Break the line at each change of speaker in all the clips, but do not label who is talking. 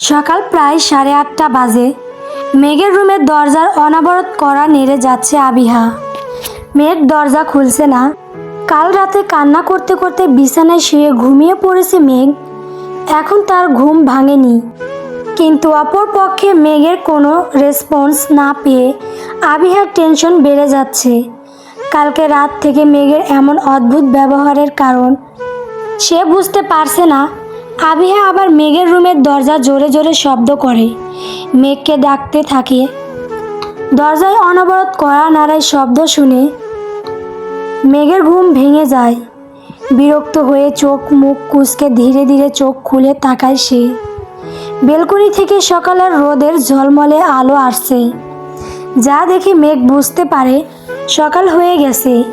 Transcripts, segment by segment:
সকাল প্রায় সাড়ে আটটা বাজে। মেঘের রুমের দরজার অনাবরত করা নেড়ে যাচ্ছে আবিহা। মেঘ দরজা খুলছে না। কাল রাতে কান্না করতে করতে বিছানায় শুয়ে ঘুমিয়ে পড়েছে মেঘ। এখন তার ঘুম ভাঙেনি। কিন্তু অপর পক্ষে মেঘের কোনো রেসপন্স না পেয়ে আবিহার টেনশন বেড়ে যাচ্ছে। কালকে রাত থেকে মেঘের এমন অদ্ভুত ব্যবহারের কারণ সে বুঝতে পারছে না। আবিহা আবার মেঘের রুমের দরজা জোরে জোরে শব্দ করে। মেঘকে ডাকতে থাকে। দরজায় অনবরত কড়া নাড়ায় শব্দ শুনে মেঘের ঘুম ভেঙে যায়। বিরক্ত হয়ে চোখ মুখ কুচকে ধীরে ধীরে চোখ খুলে তাকায় সে। বেলকনি থেকে সকালের রোদের ঝলমলে আলো আসছে। যা দেখে মেঘ বুঝতে পারে সকাল হয়ে গেছে।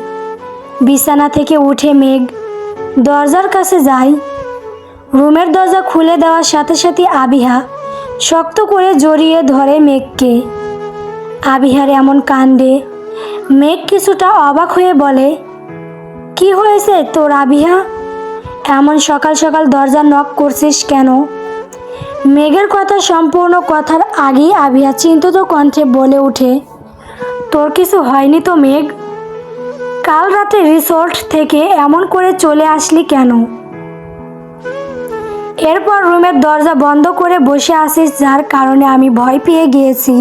বিছানা থেকে উঠে মেঘ দরজার কাছে যায়। রুমের দরজা খুলে দেওয়ার সাথে সাথে আবিহা শক্ত করে জড়িয়ে ধরে মেঘকে। আবিহার এমন কাণ্ডে মেঘ কিছুটা অবাক হয়ে বলে, কি হয়েছে তোর আবিহা? এমন সকাল সকাল দরজা নক করছিস কেন? মেঘের কথা সম্পূর্ণ কথার আগেই আবিহা চিন্তিত কণ্ঠে বলে ওঠে, তোর কিছু হয়নি তো মেঘ? কাল রাতে রিসোর্ট থেকে এমন করে চলে আসলি কেন? এরপর রুমের দরজা বন্ধ করে বসে আসিস যার কারণে আমি ভয় পেয়ে গিয়েছি।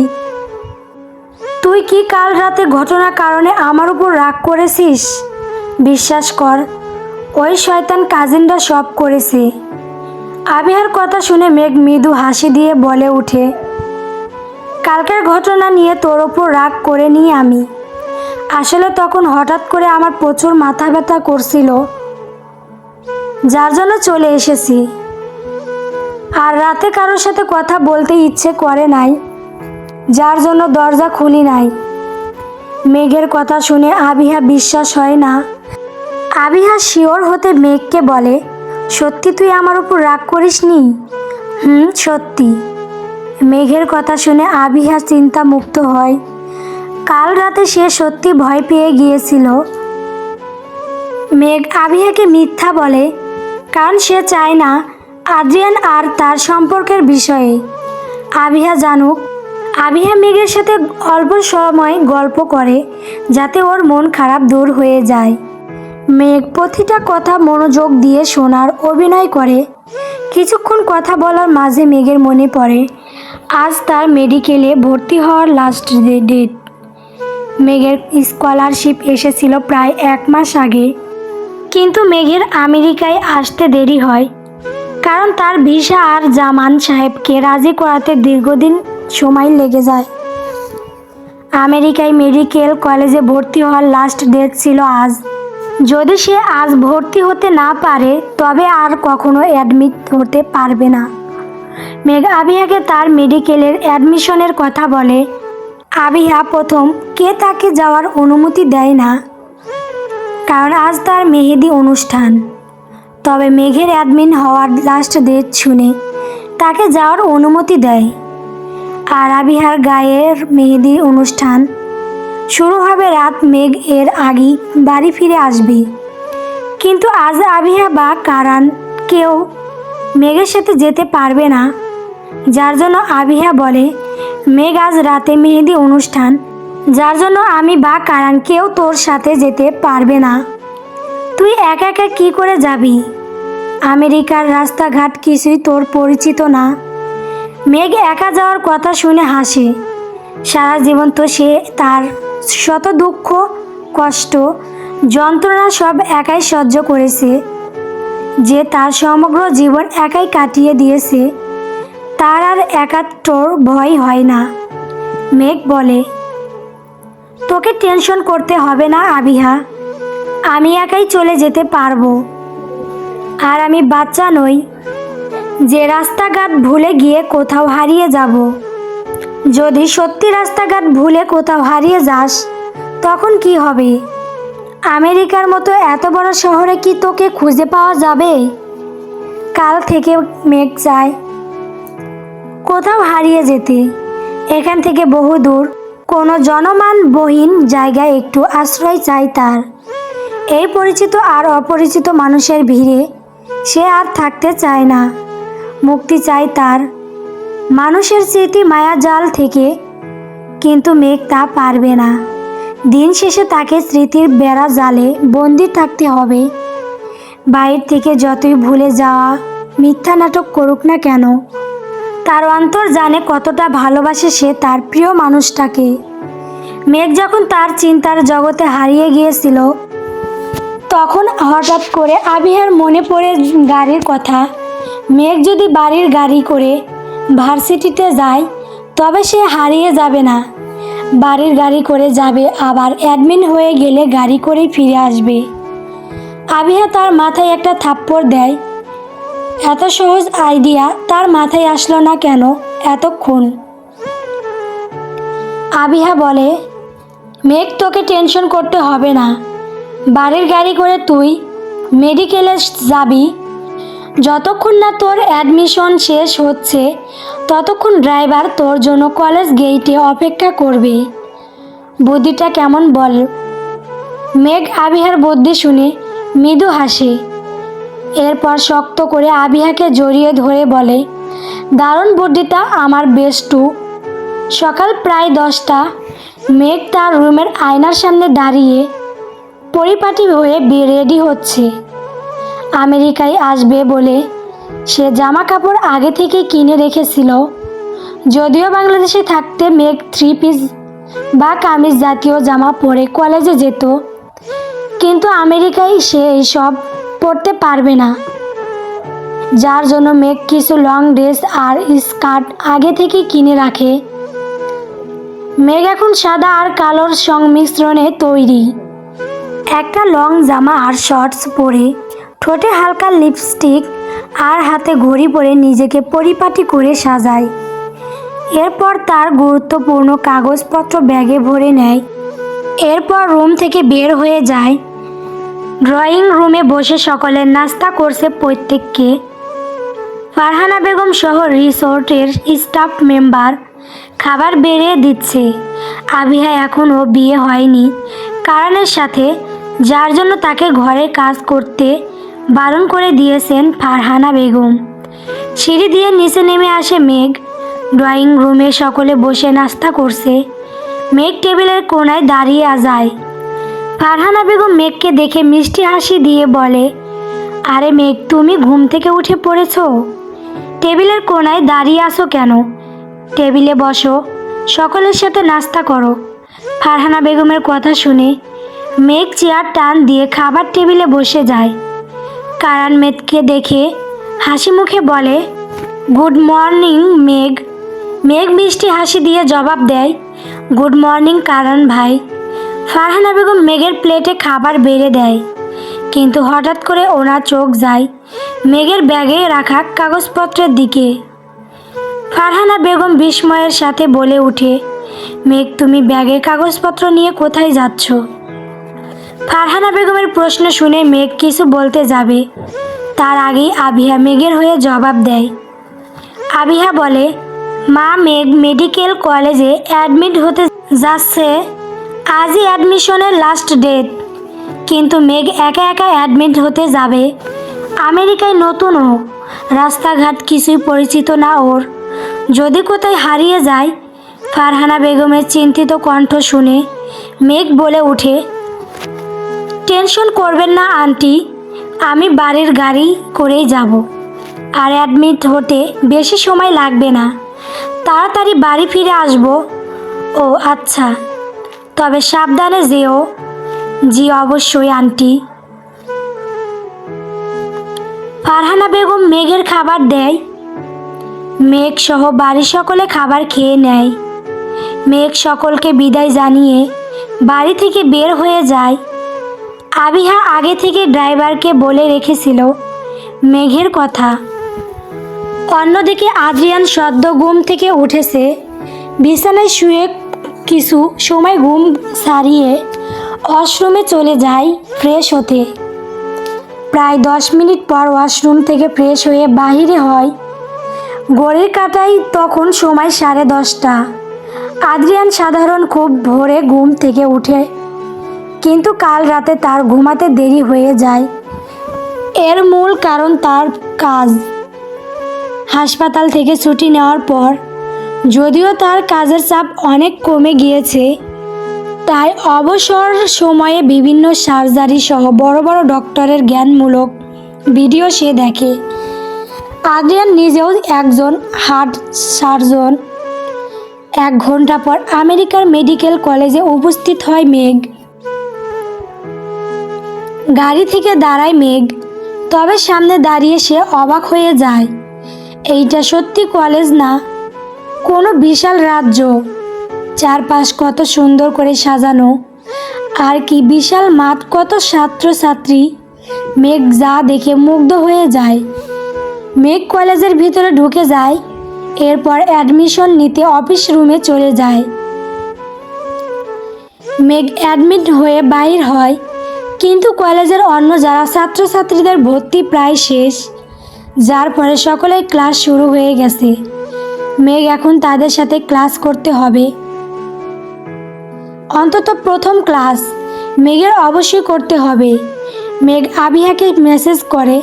তুই কি কাল রাতে ঘটনার কারণে আমার উপর রাগ করেছিস? বিশ্বাস কর, ওই শয়তান কাজিনরা সব করেছে। আবিহার কথা শুনে মেঘ মৃদু হাসি দিয়ে বলে উঠে কালকের ঘটনা নিয়ে তোর ওপর রাগ করে নিই আমি। আসলে তখন হঠাৎ করে আমার প্রচুর মাথা ব্যথা করছিল, যার জন্য চলে এসেছি। আর রাতে কারোর সাথে কথা বলতে ইচ্ছে করে নাই, যার জন্য দরজা খুলি নাই। মেঘের কথা শুনে আবিহা বিশ্বাস হয় না। আবিহা শিওর হতে মেঘকে বলে, সত্যি তুই আমার উপর রাগ করিসনি? হুম, সত্যি। মেঘের কথা শুনে আবিহা চিন্তা মুক্ত হয়। কাল রাতে সে সত্যি ভয় পেয়ে গিয়েছিল। মেঘ আবিহাকে মিথ্যা বলে, কারণ সে চায় না আদ্রিয়ান আর তার সম্পর্কের বিষয়ে। আবিহা জানুক, আবিহা মেঘের সাথে অল্প সময় গল্প করে, যাতে ওর মন খারাপ দূর হয়ে যায়। মেঘ প্রতিটা কথা মনোযোগ দিয়ে শোনার অভিনয় করে। কিছুক্ষণ কথা বলার মাঝে মেঘের মনে পড়ে, আজ তার মেডিকেলে ভর্তি হওয়ার লাস্ট ডেট মেঘের স্কলারশিপ এসেছিল প্রায় এক মাস আগে। কিন্তু মেঘের আমেরিকায় আসতে দেরি হয়। কারণ তার ভিসা আর জামান সাহেবকে রাজি করাতে দীর্ঘদিন সময় লেগে যায়। আমেরিকায় মেডিকেল কলেজে ভর্তি হওয়ার লাস্ট ডেট ছিল আজ। যদি সে আজ ভর্তি হতে না পারে, তবে আর কখনো অ্যাডমিট হতে পারবে না। মেঘ আবিহাকে তার মেডিকেলের অ্যাডমিশনের কথা বলে আবিহা প্রথম, কে তাকে যাওয়ার অনুমতি দেয় না? কারণ আজ তার মেহেদি অনুষ্ঠান। তবে মেঘের অ্যাডমিন হওয়ার লাস্ট ডেট শুনে তাকে যাওয়ার অনুমতি দেয়। আর আবিহার গায়ের মেহেদি অনুষ্ঠান শুরু হবে রাত মেঘ এর আগেই বাড়ি ফিরে আসবে। কিন্তু আজ আবিহা বা কারান কেউ মেঘের সাথে যেতে পারবে না, যার জন্য আবিহা বলে, মেঘ আজ রাতে মেহেদি অনুষ্ঠান, যার জন্য আমি বা কারান কেউ তোর সাথে যেতে পারবে না। তুই একা একা কি করে যাবি? আমেরিকার রাস্তাঘাট কিছুই তোর পরিচিত না। মেঘ একা যাওয়ার কথা শুনে হাসে। সারা জীবন তো সে তার শত দুঃখ, কষ্ট, যন্ত্রণা সব একাই সহ্য করেছে। যে তার সমগ্র জীবন একাই কাটিয়ে দিয়েছে, তার আর একাত্তর ভয় হয় না। মেঘ বলে, তোকে টেনশন করতে হবে না, আবিহা। আমি একাই চলে যেতে পারব। আর আমি বাচ্চা নই, যে রাস্তাঘাট ভুলে গিয়ে কোথাও হারিয়ে যাব। যদি সত্যি রাস্তাঘাট ভুলে কোথাও হারিয়ে যাস, তখন কি হবে? আমেরিকার মতো এত বড় শহরে কি তোকে খুঁজে পাওয়া যাবে? কাল থেকে মেঘ যায় কোথাও হারিয়ে যেতে, এখান থেকে বহু দূর কোনো জনমানবহীন জায়গায় একটু আশ্রয় চাই তার। এই পরিচিত আর অপরিচিত মানুষের ভিড়ে সে আর থাকতে চায় না। মুক্তি চায় তার। মানুষের স্মৃতি মায়াজাল থেকে, কিন্তু মেঘ তা পারবে না। দিন শেষে তাকে স্মৃতির বেড়া জালে বন্দি থাকতে হবে। বাইরে থেকে যতই ভুলে যাওয়া, মিথ্যা নাটক করুক না কেন, তার অন্তর জানে কতটা ভালোবাসে সে তার প্রিয় মানুষটাকে। মেঘ যখন তার চিন্তার জগতে হারিয়ে গিয়েছিল তখন হঠাৎ করে আবিহার মনে পড়ে গাড়ির কথা। মেঘ যদি বাড়ির গাড়ি করে ভার্সিটিতে যায়, তবে সে হারিয়ে যাবে না। বাড়ির গাড়ি করে যাবে, আবার অ্যাডমিন হয়ে গেলে গাড়ি করেই ফিরে আসবে। আবিহা তার মাথায় একটা থাপ্পড় দেয়। এত সহজ আইডিয়া তার মাথায় আসলো না কেন এতক্ষণ? আবিহা বলে, মেঘ, তোকে টেনশন করতে হবে না। বাড়ির গাড়ি করে তুই মেডিকেলে যাবি। যতক্ষণ না তোর অ্যাডমিশন শেষ হচ্ছে, ততক্ষণ ড্রাইভার তোর জন্য কলেজ গেইটে অপেক্ষা করবে। বুদ্ধিটা কেমন বল? মেঘ আবিহার বুদ্ধি শুনে মৃদু হাসে। এরপর শক্ত করে আবিহাকে জড়িয়ে ধরে বলে, দারুণ বুদ্ধিটা আমার বেস্টু সকাল প্রায় দশটা, মেঘ তার রুমের আয়নার সামনে দাঁড়িয়ে পরিপাটি হয়ে রেডি হচ্ছে। আমেরিকায় আসবে বলে সে জামা কাপড় আগে থেকে কিনে রেখেছিল। যদিও বাংলাদেশে থাকতে মেঘ থ্রি পিস বা কামিজ জাতীয় জামা পরে কলেজে যেত, কিন্তু আমেরিকায় সে এইসব পরতে পারবে না। যার জন্য মেঘ কিছু লং ড্রেস আর স্কার্ট আগে থেকে কিনে রাখে। মেঘ এখন সাদা আর কালোর সংমিশ্রণে তৈরি। একটা লং জামা আর শর্টস পরে, ঠোঁটে হালকা লিপস্টিক আর হাতে ঘড়ি পরে নিজেকে পরিপাটি করে সাজায়। এরপর তার গুরুত্বপূর্ণ কাগজপত্র ব্যাগে ভরে নেয়। এরপর রুম থেকে বের হয়ে যায়। ড্রয়িং রুমে বসে সকলের নাস্তা করছে প্রত্যেককে। ফারহানা বেগম সহ রিসোর্টের স্টাফ মেম্বার খাবার বেড়ে দিচ্ছে। আবিহা এখনও বিয়ে হয়নি। কারণের সাথে যার জন্য তাকে ঘরে কাজ করতে বারণ করে দিয়েছেন ফারহানা বেগম। সিঁড়ি দিয়ে নিচে নেমে আসে মেঘ। ড্রয়িং রুমে সকলে বসে নাস্তা করছে। মেঘ টেবিলের কোনায় দাঁড়িয়ে যায়। ফারহানা বেগম মেঘকে দেখে মিষ্টি হাসি দিয়ে বলে, আরে মেঘ, তুমি ঘুম থেকে উঠে পড়েছো? টেবিলের কোনায় দাঁড়িয়ে আসো কেন? টেবিলে বসো, সকলের সাথে নাস্তা করো। ফারহানা বেগমের কথা শুনে মেঘ চেয়ার টান দিয়ে খাবার টেবিলে বসে যায়। কারান মেঘকে দেখে হাসি মুখে বলে, গুড মর্নিং, মেঘ। মেঘ মিষ্টি হাসি দিয়ে জবাব দেয়, গুড মর্নিং কারণ ভাই। ফারহানা বেগম মেঘের প্লেটে খাবার বেড়ে দেয়। কিন্তু হঠাৎ করে ওনার চোখ যায় মেঘের ব্যাগে রাখা কাগজপত্রের দিকে। ফারহানা বেগম বিস্ময়ের সাথে বলে উঠে, মেঘ, তুমি ব্যাগের কাগজপত্র নিয়ে কোথায় যাচ্ছ? ফারহানা বেগমের প্রশ্ন শুনে মেঘ কিছু বলতে যাবে। তার আগেই আবিহা মেঘের হয়ে জবাব দেয়। আবিহা বলে, মা মেঘ মেডিকেল কলেজে অ্যাডমিট হতে যাচ্ছে। আজই অ্যাডমিশনের লাস্ট ডেট। কিন্তু মেঘ একা একা অ্যাডমিট হতে যাবে। আমেরিকায় নতুন ও রাস্তাঘাট কিছুই পরিচিত না ওর। যদি কোথায় হারিয়ে যায়, ফারহানা বেগমের চিন্তিত কণ্ঠ শুনে মেঘ বলে ওঠে টেনশন করবেন না, আন্টি। আমি বাড়ির গাড়ি করেই যাব। আর অ্যাডমিট হতে বেশি সময় লাগবে না। তাড়াতাড়ি বাড়ি ফিরে আসব। ও আচ্ছা। তবে সাবধানে যেও। জি, অবশ্যই, আন্টি। ফারহানা বেগম মেঘের খাবার দেয়। মেঘ সহ বাড়ির সকলে খাবার খেয়ে নেয়। মেঘ সকলকে বিদায় জানিয়ে বাড়ি থেকে বের হয়ে যায়। আবিহা আগে থেকে ড্রাইভারকে বলে রেখেছিল, মেঘের কথা। অন্যদিকে আদ্রিয়ান সদ্য ঘুম থেকে উঠেছে, বিছানায় শুয়ে কিছু সময় ঘুম সারিয়ে ওয়াশরুমে চলে যায় ফ্রেশ হতে। প্রায় দশ মিনিট পর ওয়াশরুম থেকে ফ্রেশ হয়ে বাহিরে হয়। ঘড়ির কাটাই তখন সময় সাড়ে দশটা। আদ্রিয়ান সাধারণ খুব ভোরে ঘুম থেকে উঠে কিন্তু কাল রাতে তার ঘুমাতে দেরি হয়ে যায়। এর মূল কারণ তার কাজ। হাসপাতাল থেকে ছুটি নেওয়ার পর, যদিও তার কাজের চাপ অনেক কমে গিয়েছে, তাই অবসর সময়ে বিভিন্ন সার্জারি সহ বড় বড় ডক্টরের জ্ঞানমূলক ভিডিও সে দেখে। আদ্রিয়ান নিজেও একজন হার্ট সার্জন। এক ঘণ্টা পর আমেরিকার মেডিকেল কলেজে উপস্থিত হয় মেঘ। গাড়ি থেকে দাঁড়ায় মেঘ। তবে সামনে দাঁড়িয়ে সে অবাক হয়ে যায়। এইটা সত্যি কলেজ না? কোনো বিশাল রাজ্য। চারপাশ কত সুন্দর করে সাজানো। আর কি বিশাল মাঠ, কত ছাত্রছাত্রী। মেঘ যা দেখে মুগ্ধ হয়ে যায়। মেঘ কলেজের ভিতরে ঢুকে যায়, এরপর অ্যাডমিশন নিতে অফিস রুমে চলে যায়। মেঘ অ্যাডমিট হয়ে বাইর হয়। কিন্তু কলেজের অন্য যারা ছাত্রছাত্রীদের ভর্তি প্রায় শেষ, যার পরে সকলেই ক্লাস শুরু হয়ে গেছে। মেঘ, এখন তাদের সাথে ক্লাস করতে হবে। অন্তত প্রথম ক্লাস মেঘের অবশ্যই করতে হবে। মেঘ আবিহাকে মেসেজ করে,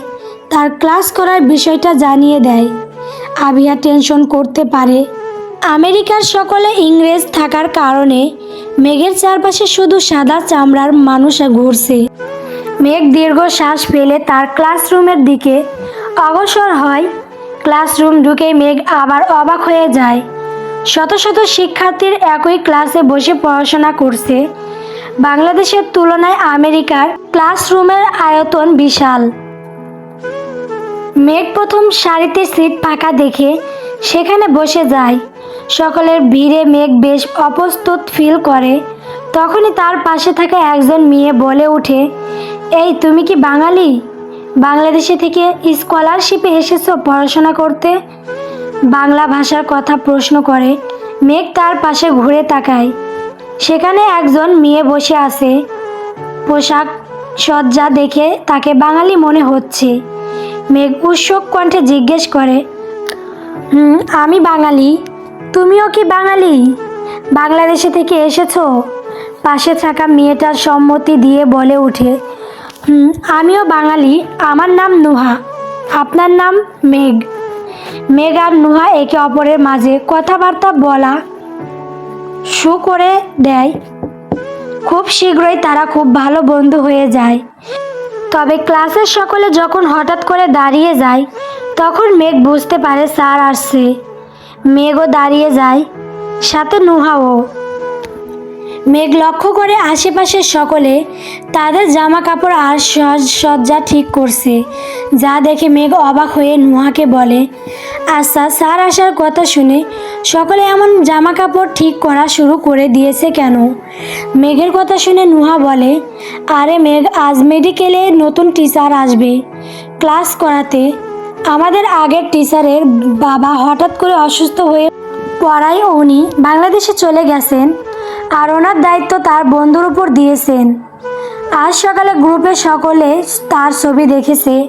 তার ক্লাস করার বিষয়টা জানিয়ে দেয়। আবিহা টেনশন করতে পারে। আমেরিকার সকলে ইংরেজ থাকার কারণে মেঘের চারপাশে শুধু সাদা চামড়ার মানুষ ঘুরছে। মেঘ দীর্ঘ শ্বাস ফেলে তার ক্লাসরুমের দিকে। অগ্রসর হয়। ক্লাসরুম ঢুকে মেঘ আবার অবাক হয়ে যায়। শত শত শিক্ষার্থীর একই ক্লাসে বসে পড়াশোনা করছে। বাংলাদেশের তুলনায় আমেরিকার ক্লাসরুমের আয়তন বিশাল। মেঘ প্রথম সারিতে সিট ফাঁকা দেখে সেখানে বসে যায়। সকলের ভিড়ে মেঘ বেশ অপ্রস্তুত ফিল করে। তখনই তার পাশে থাকা একজন মেয়ে বলে ওঠে, এই, তুমি কি বাঙালি? বাংলাদেশে থেকে স্কলারশিপে এসেছ পড়াশোনা করতে? বাংলা ভাষার কথা প্রশ্ন করে। মেঘ তার পাশে ঘুরে তাকায়। সেখানে একজন মেয়ে বসে আছে। পোশাক সজ্জা দেখে তাকে বাঙালি মনে হচ্ছে। মেঘ উৎসুক কণ্ঠে জিজ্ঞেস করে, হুম, আমি বাঙালি। তুমিও কি বাঙালি? বাংলাদেশে থেকে এসেছ? পাশে থাকা মেয়েটার সম্মতি দিয়ে বলে হুম, আমিও বাঙালি। আমার নাম নুহা। আপনার নাম মেঘ। মেঘ আর নুহা একে অপরের মাঝে কথাবার্তা বলা শু করে দেয়। খুব শীঘ্রই তারা খুব ভালো বন্ধু হয়ে যায়। তবে ক্লাসের সকলে যখন হঠাৎ করে দাঁড়িয়ে যায়, তখন মেঘ বুঝতে পারে স্যার আসছে। মেঘও দাঁড়িয়ে যায়, সাথে নুহাও। মেঘ লক্ষ্য করে আশেপাশের সকলে তাদের জামা কাপড় আর সজ, সজ্জা ঠিক করছে। যা দেখে মেঘ অবাক হয়ে নুহাকে বলে আচ্ছা স্যার আসার কথা শুনে সকলে এমন জামা কাপড় ঠিক করা শুরু করে দিয়েছে কেন? মেঘের কথা শুনে নুহা বলে, আরে মেঘ, আজ মেডিকেলে নতুন টিচার আসবে। ক্লাস করাতে আমাদের আগের টিচারের বাবা হঠাৎ করে অসুস্থ হয়ে পড়ায় উনি বাংলাদেশে চলে গেছেন আর ওনার দায়িত্ব তার বন্ধুর উপর দিয়েছেন। আজ সকালে গ্রুপে সকলে তার ছবি দেখেছে।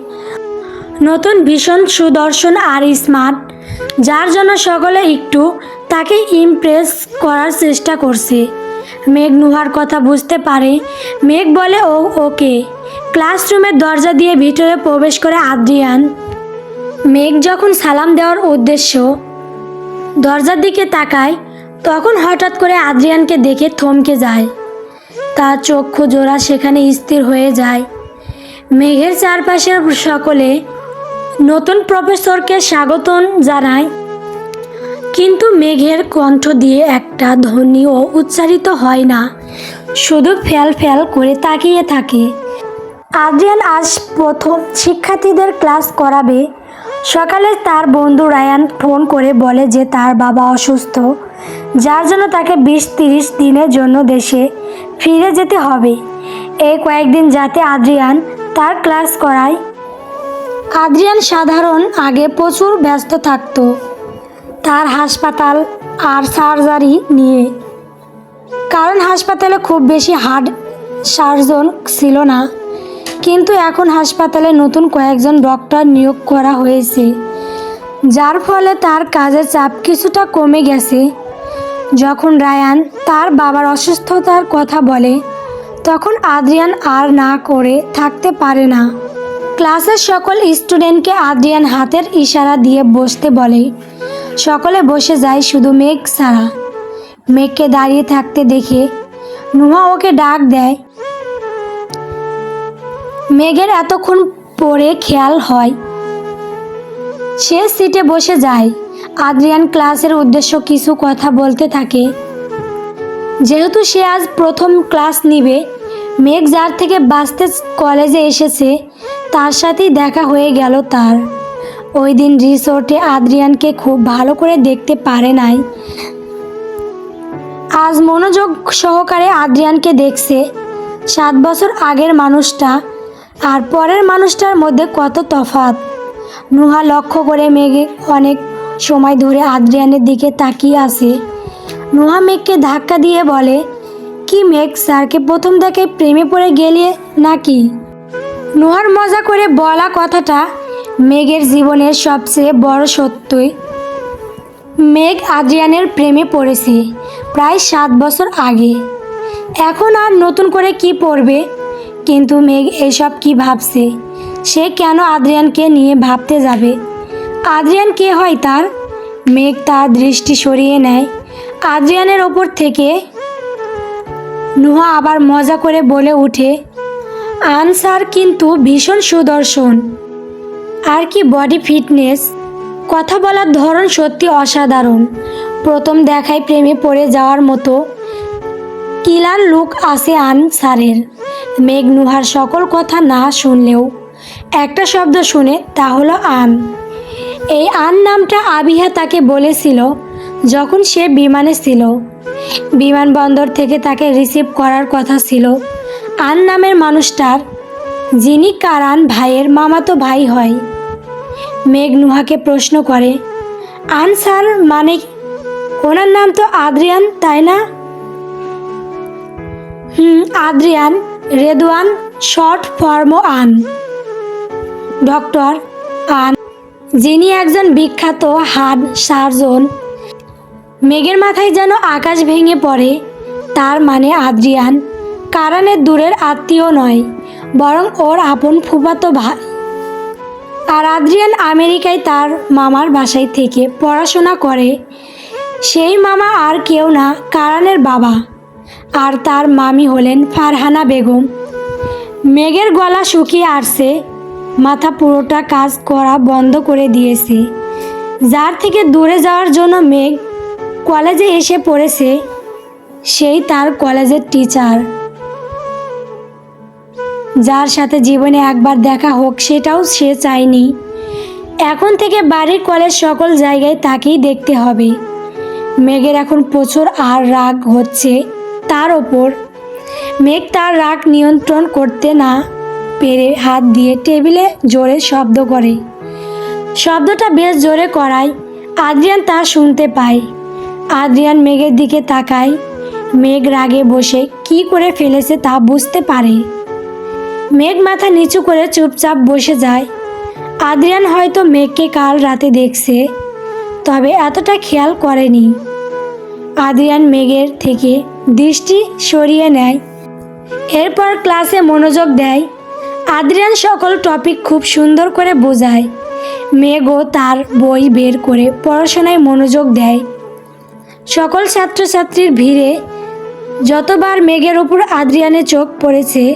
নতুন ভীষণ সুদর্শন আর স্মার্ট, যার জন্য সকলে একটু তাকে ইমপ্রেস করার চেষ্টা করছে। মেঘ নুহার কথা বুঝতে পারে। মেঘ বলে, ও, ওকে। ক্লাসরুমের দরজা দিয়ে ভিতরে প্রবেশ করে আদ্রিয়ান মেঘ যখন সালাম দেওয়ার উদ্দেশ্য দরজার দিকে তাকায়, তখন হঠাৎ করে আদ্রিয়ানকে দেখে থমকে যায়। তার চক্ষু জোড়া সেখানে স্থির হয়ে যায়। মেঘের চারপাশের সকলে নতুন প্রফেসরকে স্বাগতম জানায়, কিন্তু মেঘের কণ্ঠ দিয়ে একটা ধ্বনিও উচ্চারিত হয় না, শুধু ফ্যাল ফ্যাল করে তাকিয়ে থাকে। আদ্রিয়ান আজ প্রথম শিক্ষার্থীদের ক্লাস করাবে সকালে তার বন্ধু রায়ান ফোন করে বলে যে তার বাবা অসুস্থ, যার জন্য তাকে বিশ তিরিশ দিনের জন্য দেশে ফিরে যেতে হবে। এই কয়েকদিন যাতে আদ্রিয়ান তার ক্লাস করায়। আদ্রিয়ান সাধারণ আগে প্রচুর ব্যস্ত থাকত। তার হাসপাতাল আর সার্জারি নিয়ে। কারণ হাসপাতালে খুব বেশি হার্ট সার্জন ছিল না। কিন্তু এখন হাসপাতালে নতুন কয়েকজন ডক্টর নিয়োগ করা হয়েছে, যার ফলে তার কাজের চাপ কিছুটা কমে গেছে। যখন রায়ান তার বাবার অসুস্থতার কথা বলে, তখন আদ্রিয়ান আর না করে থাকতে পারে না। ক্লাসের সকল স্টুডেন্টকে আদ্রিয়ান হাতের ইশারা দিয়ে বসতে বলে, সকলে বসে যায় শুধু মেঘ ছাড়া। মেঘকে দাঁড়িয়ে থাকতে দেখে নুহা ওকে ডাক দেয় মেঘের এতক্ষণ পরে খেয়াল হয়। সে সিটে বসে যায়। আদ্রিয়ান ক্লাসের উদ্দেশ্য কিছু কথা বলতে থাকে। যেহেতু সে আজ প্রথম ক্লাস নিবে, মেঘ যার থেকে বাঁচতে কলেজে এসেছে, তার সাথেই দেখা হয়ে গেল তার। ওই দিন রিসোর্টে আদ্রিয়ানকে খুব ভালো করে দেখতে পারে নাই। আজ মনোযোগ সহকারে আদ্রিয়ানকে দেখছে। সাত বছর আগের মানুষটা আর পরের মানুষটার মধ্যে কত তফাৎ। নুহা লক্ষ্য করে মেঘে অনেক সময় ধরে আদ্রিয়ানের দিকে তাকিয়ে আছে। নুহা মেঘকে ধাক্কা দিয়ে বলে, কি মেঘ, স্যারকে প্রথম দেখে প্রেমে পড়ে গেলে নাকি? নুহার মজা করে বলা কথাটা মেঘের জীবনের সবচেয়ে বড় সত্যই। মেঘ আদ্রিয়ানের প্রেমে পড়েছে প্রায় সাত বছর আগে। এখন আর নতুন করে কি পড়বে কিন্তু মেঘ এসব কি ভাবছে? সে কেন আদ্রিয়ানকে নিয়ে ভাবতে যাবে? আদ্রিয়ান কে হয় তার? মেঘ তার দৃষ্টি সরিয়ে নেয়। আদ্রিয়ানের ওপর থেকে নুহা আবার মজা করে বলে ওঠে, আনসার কিন্তু ভীষণ সুদর্শন। আর কি বডি ফিটনেস কথা বলার ধরন সত্যি অসাধারণ। প্রথম দেখায় প্রেমে পড়ে যাওয়ার মতো কিলার লুক আছে আন স্যারের মেঘ নুহার সকল কথা না শুনলেও একটা শব্দ শুনে তা হলো আন। এই আন নামটা আবিহা তাকে বলেছিল যখন সে বিমানে ছিল। বিমানবন্দর থেকে তাকে রিসিভ করার কথা ছিল। আন নামের মানুষটার, যিনি কারান ভাইয়ের মামাতো ভাই হয়। মেঘ নুহাকে প্রশ্ন করে আনসার মানে ওনার নাম তো আদ্রিয়ান, তাই না? হুম, Adrian, Redwan, short form Ann. Doctor Ann, যিনি একজন বিখ্যাত হার্ট সার্জন, মেঘের মাথায় যেন আকাশ ভেঙে পড়ে, তার মানে আদ্রিয়ান, কারানের দূরের আত্মীয় নয়, বরং ওর আপন ফুফাতো ভাই। আর আদ্রিয়ান আমেরিকায় তার মামার বাসায় থেকে পড়াশোনা করে, সেই মামা আর কেউ না, কারানের বাবা। আর তার মামি হলেন ফারহানা বেগম। মেঘের গলা শুকিয়ে আসছে, মাথা পুরোটা কাজ করা বন্ধ করে দিয়েছে। যার থেকে দূরে যাওয়ার জন্য মেঘ কলেজে এসে পড়েছে, সেই তার কলেজের টিচার। যার সাথে জীবনে একবার দেখা হোক, সেটাও সে চায়নি। এখন থেকে বাড়ির কলেজ সকল জায়গায় তাকেই দেখতে হবে। মেঘের এখন প্রচুর আর রাগ হচ্ছে। তার ওপর। মেঘ তার রাগ নিয়ন্ত্রণ করতে না পেরে হাত দিয়ে টেবিলে জোরে শব্দ করে। শব্দটা বেশ জোরে করায় আদ্রিয়ান তা শুনতে পায়। আদ্রিয়ান মেঘের দিকে তাকায়। মেঘ রাগে বসে কি করে ফেলেছে তা বুঝতে পারে। মেঘ মাথা নিচু করে চুপচাপ বসে যায়। আদ্রিয়ান হয়তো মেঘকে কাল রাতে দেখছে, তবে এতটা খেয়াল করেনি। আদ্রিয়ান মেঘের থেকে দৃষ্টি সরিয়ে নেয়। এরপর ক্লাসে মনোযোগ দেয়। আদ্রিয়ান সকল টপিক খুব সুন্দর করে বোঝায়। মেঘও তার বই বের করে পড়াশোনায় মনোযোগ দেয়। সকল ছাত্রছাত্রীর ভিড়ে যতবার মেঘের ওপর আদ্রিয়ানের চোখ পড়েছে,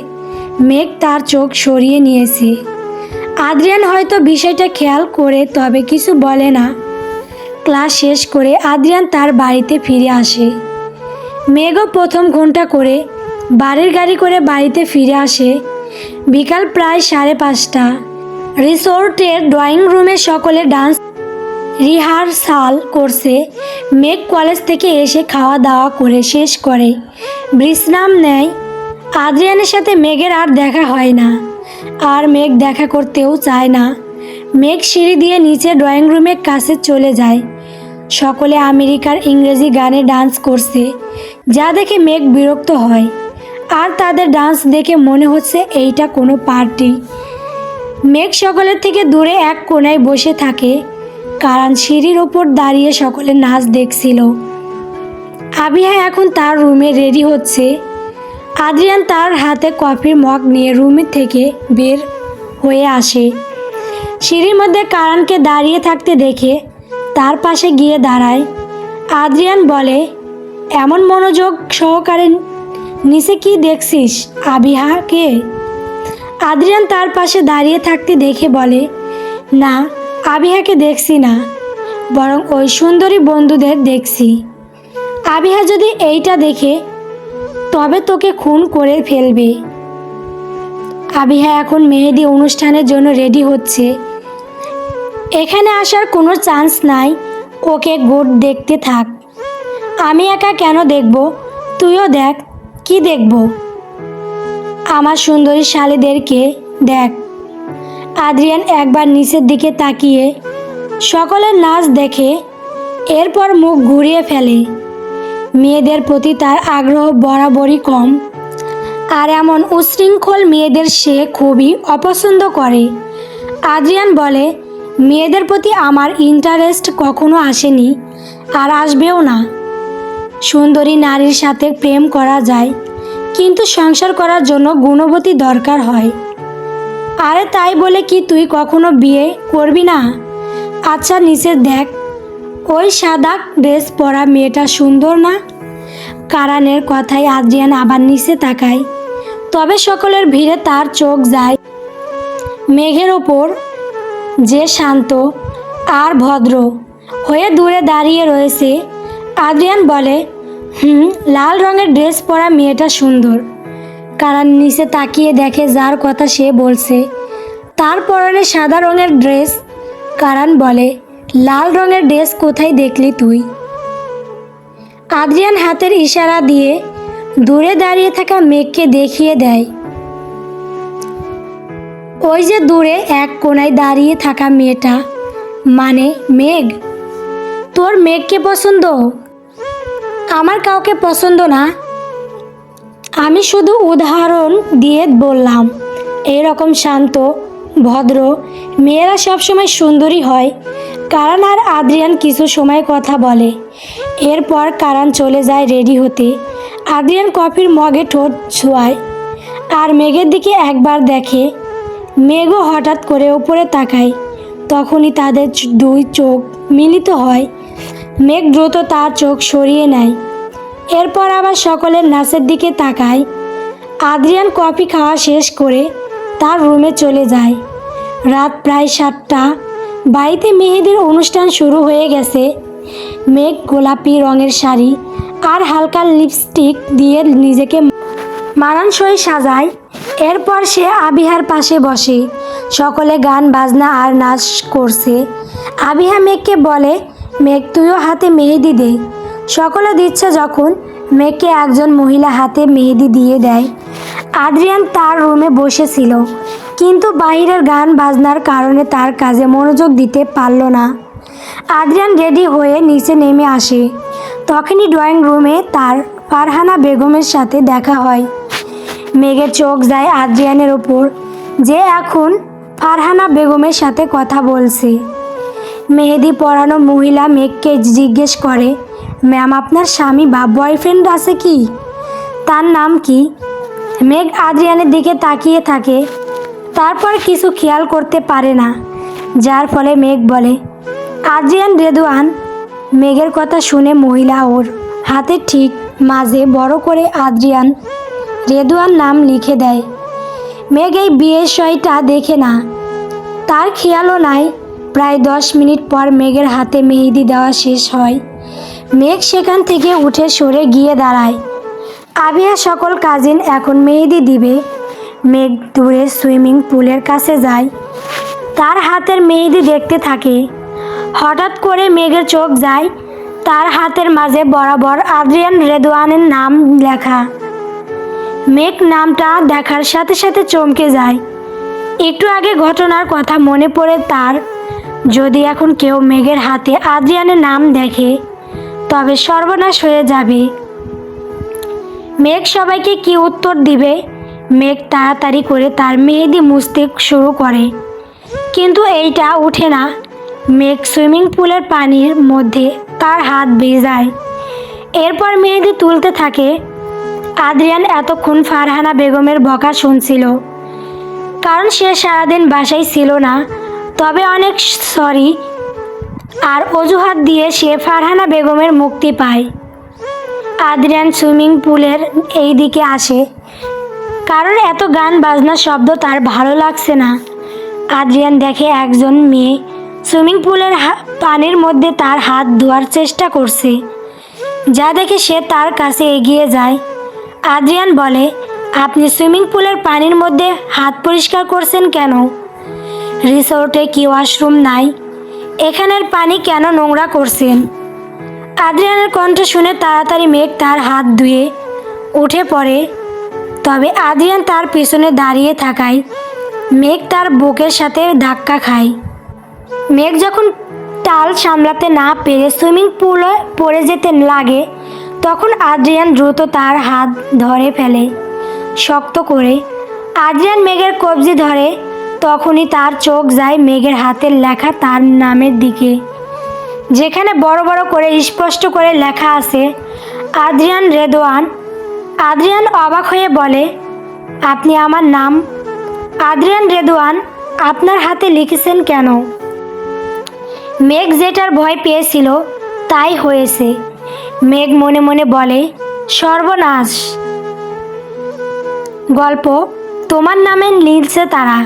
মেঘ তার চোখ সরিয়ে নিয়েছে। আদ্রিয়ান হয়তো বিষয়টা খেয়াল করে তবে কিছু বলে না। ক্লাস শেষ করে আদ্রিয়ান তার বাড়িতে ফিরে আসে। মেঘও প্রথম ঘণ্টা করে বাড়ির গাড়ি করে বাড়িতে ফিরে আসে। বিকাল প্রায় সাড়ে পাঁচটা। রিসোর্টের ড্রয়িং রুমে সকলে ডান্স রিহার্সাল করছে। মেঘ কলেজ থেকে এসে খাওয়া দাওয়া করে শেষ করে। বিশ্রাম নেয়। আদ্রিয়ানের সাথে মেঘের আর দেখা হয় না। আর মেঘ দেখা করতেও চায় না। মেঘ সিঁড়ি দিয়ে নিচে ড্রয়িং রুমের কাছে চলে যায়। সকলে আমেরিকার ইংরেজি গানে ডান্স করছে, যা দেখে মেঘ বিরক্ত হয়। আর তাদের ডান্স দেখে মনে হচ্ছে এইটা কোনো পার্টি। মেঘ সকলের থেকে দূরে এক কোনায় বসে থাকে। কারণ সিঁড়ির ওপর দাঁড়িয়ে সকলে নাচ দেখছিল। আবিহা এখন তার রুমে রেডি হচ্ছে। আদ্রিয়ান তার হাতে কফির মগ নিয়ে রুম থেকে বের হয়ে আসে। সিঁড়ির মধ্যে কারণকে দাঁড়িয়ে থাকতে দেখে তার পাশে গিয়ে দাঁড়ায়। আদ্রিয়ান বলে, এমন মনোযোগ সহকারে নিচে কি দেখছিস আবিহাকে আদ্রিয়ান তার পাশে দাঁড়িয়ে থাকতে দেখে বলে, না, আবিহাকে দেখছি না, বরং ওই সুন্দরী বন্ধুদের দেখছি। আবিহা যদি এইটা দেখে, তবে তোকে খুন করে ফেলবে। আবিহা এখন মেহেদি অনুষ্ঠানের জন্য রেডি হচ্ছে। এখানে আসার কোনো চান্স নাই। ওকে গুড দেখতে থাক। আমি একা কেন দেখব? তুইও দেখ, কি দেখব? আমার সুন্দরী শালিদেরকে দেখ। আদ্রিয়ান একবার নিচের দিকে তাকিয়ে সকলের নাচ দেখে, এরপর মুখ ঘুরিয়ে ফেলে। মেয়েদের প্রতি তার আগ্রহ বরাবরই কম, আর এমন উশৃঙ্খল মেয়েদের সে খুবই অপছন্দ করে। আদ্রিয়ান বলে মেয়েদের প্রতি আমার ইন্টারেস্ট কখনো আসেনি আর আসবেও না। সুন্দরী নারীর সাথে প্রেম করা যায়, কিন্তু সংসার করার জন্য গুণবতী দরকার হয়। আরে তাই বলে কি তুই কখনো বিয়ে করবি না? আচ্ছা নিচে দেখ, ওই সাদা ড্রেস পরা মেয়েটা সুন্দর না? কারানের কথায় আদ্রিয়ান আবার নিচে তাকায়, তবে সকলের ভিড়ে তার চোখ যায়। মেঘের ওপর যে শান্ত আর ভদ্র হয়ে দূরে দাঁড়িয়ে রয়েছে, আদ্রিয়ান বলে, হুম, লাল রঙের ড্রেস পরা মেয়েটা সুন্দর। কারণ নিচে তাকিয়ে দেখে যার কথা সে বলছে, তার পরনে সাদা রঙের ড্রেস। কারণ বলে, লাল রঙের ড্রেস কোথায় দেখলি তুই? আদ্রিয়ান হাতের ইশারা দিয়ে দূরে দাঁড়িয়ে থাকা মেঘকে দেখিয়ে দেয় ওই যে দূরে এক কোনায় দাঁড়িয়ে থাকা মেয়েটা। মানে মেঘ। তোর মেঘকে পছন্দ? আমার কাউকে পছন্দ না। আমি শুধু উদাহরণ দিয়ে বললাম, এরকম শান্ত, ভদ্র, মেয়েরা সবসময় সুন্দরী হয়। কারণ আর আদ্রিয়ান কিছু সময় কথা বলে। এরপর কারান চলে যায় রেডি হতে। আদ্রিয়ান কফির মগে ঠোঁট ছোঁয়ায়। আর মেঘের দিকে একবার দেখে মেঘও হঠাৎ করে ওপরে তাকায়। তখনই তাদের দুই চোখ মিলিত হয়। মেঘ দ্রুত তার চোখ সরিয়ে নেয়। এরপর আবার সকলের নাচের দিকে তাকায়। আদ্রিয়ান কফি খাওয়া শেষ করে তার রুমে চলে যায়। রাত প্রায় সাতটা। বাড়িতে মেহেদির অনুষ্ঠান শুরু হয়ে গেছে। মেঘ গোলাপি রঙের শাড়ি আর হালকা লিপস্টিক দিয়ে নিজেকে মানানসই সাজায়। এরপর সে আবিহার পাশে বসে। সকলে গান, বাজনা আর নাচ করছে। আবিহা মেঘকে বলে, মেঘ, তুইও হাতে মেহেদি দে। সকলে দিচ্ছে যখন মেঘকে একজন মহিলা হাতে মেহেদি দিয়ে দেয়। আদ্রিয়ান তার রুমে বসেছিল, কিন্তু বাইরের গান, বাজনার কারণে তার কাজে মনোযোগ দিতে পারল না। আদ্রিয়ান রেডি হয়ে নিচে নেমে আসে। তখনই ড্রয়িং রুমে তার ফারহানা বেগমের সাথে দেখা হয়। মেঘের চোখ যায় আদ্রিয়ানের ওপর, যে এখন ফারহানা বেগমের সাথে কথা বলছে। মেহেদি পরানো মহিলা মেঘকে জিজ্ঞেস করে, ম্যাম, আপনার স্বামী বা বয়ফ্রেন্ড আছে কি? তার নাম কি? মেঘ আদ্রিয়ানের দিকে তাকিয়ে থাকে, তারপর কিছু খেয়াল করতে পারে না, যার ফলে মেঘ বলে, আদ্রিয়ান রেদুয়ান মেঘের কথা শুনে মহিলা ওর হাতে ঠিক মাঝে বড় করে আদ্রিয়ান রেদওয়ান নাম লিখে দেয়। মেঘ এই বিয়ের সইটা দেখে না। তার খেয়ালও নাই। প্রায় দশ মিনিট পর মেঘের হাতে মেহেদি দেওয়া শেষ হয়। মেঘ সেখান থেকে উঠে সরে গিয়ে দাঁড়ায়। আবিয়া সকল কাজিন এখন মেহেদি দিবে। মেঘ দূরে সুইমিং পুলের কাছে যায়। তার হাতের মেহেদি দেখতে থাকে। হঠাৎ করে মেঘের চোখ যায়। তার হাতের মাঝে বরাবর আদ্রিয়ান রেদওয়ানের নাম লেখা। মেঘ নামটা দেখার সাথে সাথে চমকে যায়। একটু আগে ঘটনার কথা মনে পড়ে তার। যদি এখন কেউ মেঘের হাতে আদ্রিয়ানের নাম দেখে, তবে সর্বনাশ হয়ে যাবে। মেঘ সবাইকে কি উত্তর দিবে? মেঘ তাড়াতাড়ি করে তার মেহেদি মুছতে শুরু করে। কিন্তু এইটা উঠে না। মেঘ সুইমিং পুলের পানির মধ্যে তার হাত ভেজায় এরপর মেহেদি তুলতে থাকে। আদ্রিয়ান এতক্ষণ ফারহানা বেগমের বকা শুনছিল। কারণ সে সারাদিন বাসায় ছিল না। তবে অনেক সরি আর অজুহাত দিয়ে সে ফারহানা বেগমের মুক্তি পায়। আদ্রিয়ান সুইমিং পুলের এই দিকে আসে। কারণ এত গান বাজনার শব্দ তার ভালো লাগছে না। আদ্রিয়ান দেখে একজন মেয়ে সুইমিং পুলের পানির মধ্যে তার হাত ধোয়ার চেষ্টা করছে। যা দেখে সে তার কাছে এগিয়ে যায়। আদ্রিয়ান বলে, আপনি সুইমিং পুলের পানির মধ্যে হাত পরিষ্কার করছেন কেন? রিসোর্টে কি ওয়াশরুম নাই? এখানের পানি কেন নোংরা করছেন? আদ্রিয়ানের কণ্ঠ শুনে তাড়াতাড়ি মেঘ তার হাত ধুয়ে উঠে পড়ে। তবে আদ্রিয়ান তার পিছনে দাঁড়িয়ে থাকায় মেঘ তার বুকের সাথে ধাক্কা খায়। মেঘ যখন টাল সামলাতে না পেরে সুইমিং পুলে পড়ে যেতে লাগে তখন আদ্রিয়ান দ্রুত তার হাত ধরে ফেলে, শক্ত করে। আদ্রিয়ান মেঘের কবজি ধরে, তখনই তার চোখ যায় মেঘের হাতের লেখা তার নামের দিকে। যেখানে বড় বড় করে স্পষ্ট করে লেখা আছে, আদ্রিয়ান রেদোয়ান। আদ্রিয়ান অবাক হয়ে বলে, আপনি আমার নাম? আদ্রিয়ান রেদোয়ান, আপনার হাতে লিখেছেন কেন? মেঘ যেটার ভয় পেয়েছিল, তাই হয়েছে। মেঘ মনে মনে বলে সর্বনাশ। গল্প তোমার নামে নীলছে তারা।